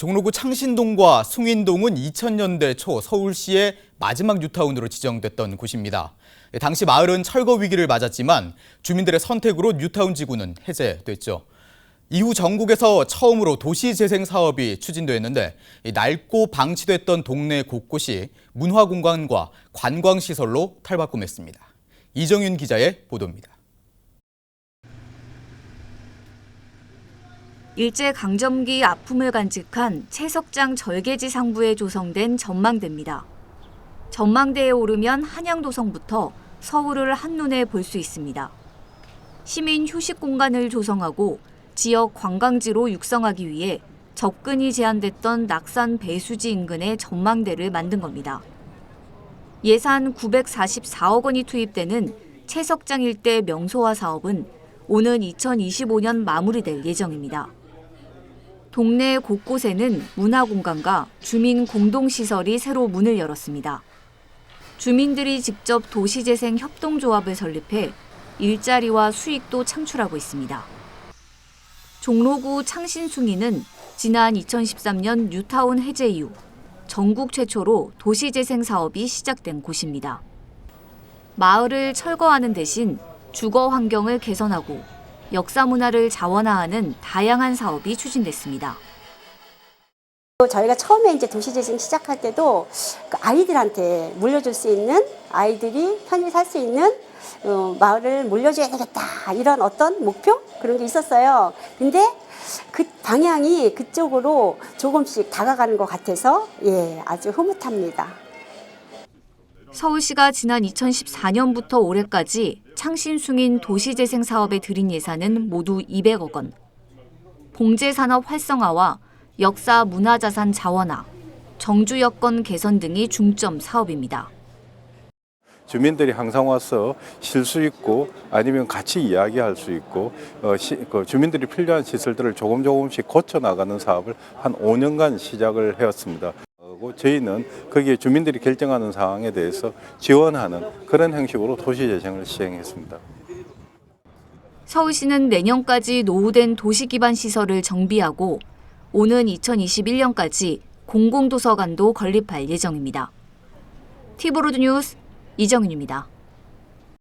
종로구 창신동과 숭인동은 2000년대 초 서울시의 마지막 뉴타운으로 지정됐던 곳입니다. 당시 마을은 철거 위기를 맞았지만 주민들의 선택으로 뉴타운 지구는 해제됐죠. 이후 전국에서 처음으로 도시재생 사업이 추진됐는데 이 낡고 방치됐던 동네 곳곳이 문화공간과 관광시설로 탈바꿈했습니다. 이정윤 기자의 보도입니다. 일제 강점기 아픔을 간직한 채석장 절개지 상부에 조성된 전망대입니다. 전망대에 오르면 한양도성부터 서울을 한눈에 볼 수 있습니다. 시민 휴식 공간을 조성하고 지역 관광지로 육성하기 위해 접근이 제한됐던 낙산 배수지 인근에 전망대를 만든 겁니다. 예산 944억 원이 투입되는 채석장 일대 명소화 사업은 오는 2025년 마무리될 예정입니다. 동네 곳곳에는 문화공간과 주민 공동시설이 새로 문을 열었습니다. 주민들이 직접 도시재생 협동조합을 설립해 일자리와 수익도 창출하고 있습니다. 종로구 창신숭이는 지난 2013년 뉴타운 해제 이후 전국 최초로 도시재생 사업이 시작된 곳입니다. 마을을 철거하는 대신 주거 환경을 개선하고 역사 문화를 자원화하는 다양한 사업이 추진됐습니다. 저희가 처음에 이제 도시재생 시작할 때도 그 아이들한테 물려줄 수 있는 아이들이 편히 살 수 있는 어, 마을을 물려줘야 되겠다 이런 어떤 목표 그런 게 있었어요. 근데 그 방향이 그쪽으로 조금씩 다가가는 것 같아서 예 아주 흐뭇합니다. 서울시가 지난 2014년부터 올해까지 창신숭인 도시재생 사업에 들인 예산은 모두 200억 원. 봉제산업 활성화와 역사 문화자산 자원화, 정주 여건 개선 등이 중점 사업입니다. 주민들이 항상 와서 쉴 수 있고 아니면 같이 이야기할 수 있고 어, 시, 그 주민들이 필요한 시설들을 조금 조금씩 고쳐 나가는 사업을 한 5년간 시작을 해왔습니다. 그리고 저희는 거기에 주민들이 결정하는 사항에 대해서 지원하는 그런 형식으로 도시재생을 시행했습니다. 서울시는 내년까지 노후된 도시 기반 시설을 정비하고 오는 2021년까지 공공도서관도 건립할 예정입니다. 티브로드 뉴스 이정윤입니다.